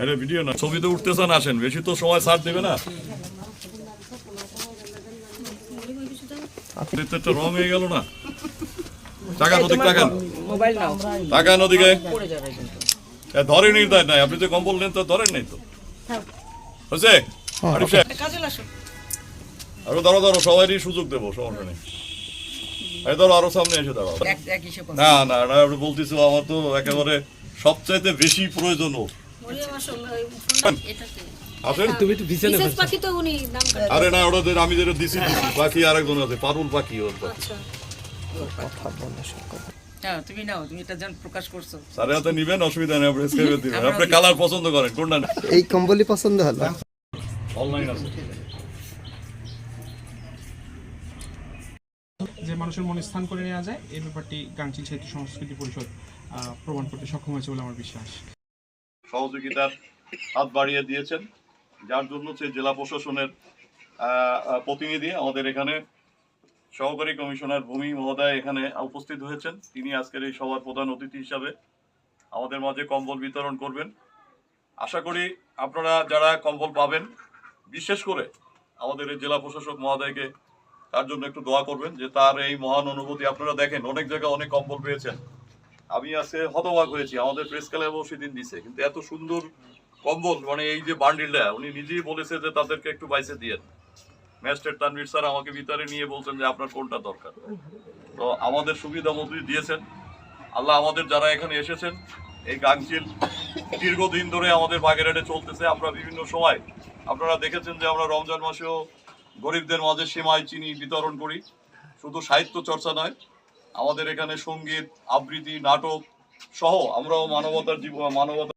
এটা ভিডিও না ছবিতে উঠতেছেন আসেন। বেশি তো সময় ছাড় দেবে না। তো একটা রং হয়ে গেল না। টাকা নদী টাকা টাকা নদীকে পড়ে যাবে কিন্তু। নাই আপনি যে কম্বল নেন তো ধরেন নাই তো। হয়েছে? কাজে লাসো আরও ধরো ধরো সবারই সুযোগ দেবো সমস্যা নেই। এই ধরো আরও সামনে এসে দাঁড়াও। না না না আপনি বলতেছো আমার তো একেবারে সবচাইতে বেশি প্রয়োজন ও আসেন বিশেষ পাখি তো উনি নাম আরে না ওটা যে- আমি যেটা দিছি দিছি। বাকি আরেকজন আছে পারুল পাখি ওর পাখি তুমি নাও তুমি এটা যেন প্রকাশ করছ। সাড়ে হাতে নিবেন অসুবিধা নেই আপনি স্ক্রাইবে দিবেন। আপনি কালার পছন্দ করেন কোনটা এই কম্বলই পছন্দ হলো। অনলাইন আছে। যে মানুষের মনে স্থান করে নেওয়া যায় এই ব্যাপারটি গাংচিল সাহিত্য সংস্কৃতি পরিষদ আহ, প্রমাণ করতে সক্ষম হয়েছে বলে আমার বিশ্বাস। সহযোগিতার হাত বাড়িয়ে দিয়েছেন। যার জন্য হচ্ছে জেলা প্রশাসনের প্রতিনিধি আমাদের এখানে সহকারী কমিশনার ভূমি মহোদয় এখানে উপস্থিত হয়েছেন। তিনি আজকের এই সভার প্রধান অতিথি হিসাবে আমাদের মাঝে কম্বল বিতরণ করবেন। আশা করি আপনারা যারা কম্বল পাবেন, বিশেষ করে আমাদের এই জেলা প্রশাসক মহোদয়কে তার জন্য একটু দোয়া করবেন যে তার এই মহান অনুভূতি আপনারা দেখেন। অনেক জায়গায় অনেক কম্বল পেয়েছেন। আমি আজকে হতবাক হয়েছি। আমাদের প্রেস ক্লাবেও সেদিন দিছে। কিন্তু এত সুন্দর কম্বল মানে এই যে বান্ডিলটা, উনি নিজেই বলেছে যে তাদেরকে একটু বাইসে দিয়ে ম্যাজিস্ট্রেট তানভীর স্যার আমাকে ভিতরে নিয়ে বলছেন যে আপনার কোনটা দরকার। তো আমাদের সুবিধা মতোই দিয়েছেন। আল্লাহ আমাদের যারা এখানে এসেছেন, এই গাংচিল দীর্ঘদিন ধরে আমাদের বাগেরহাটে চলতেছে। আমরা বিভিন্ন সময়, আপনারা দেখেছেন যে আমরা রমজান মাসেও গরিবদের মাঝে সীমায় চিনি বিতরণ করি। শুধু সাহিত্য চর্চা নয় আমাদের এখানে সংগীত আবৃত্তি নাটক সহ আমরাও মানবতার জীবন মানবতা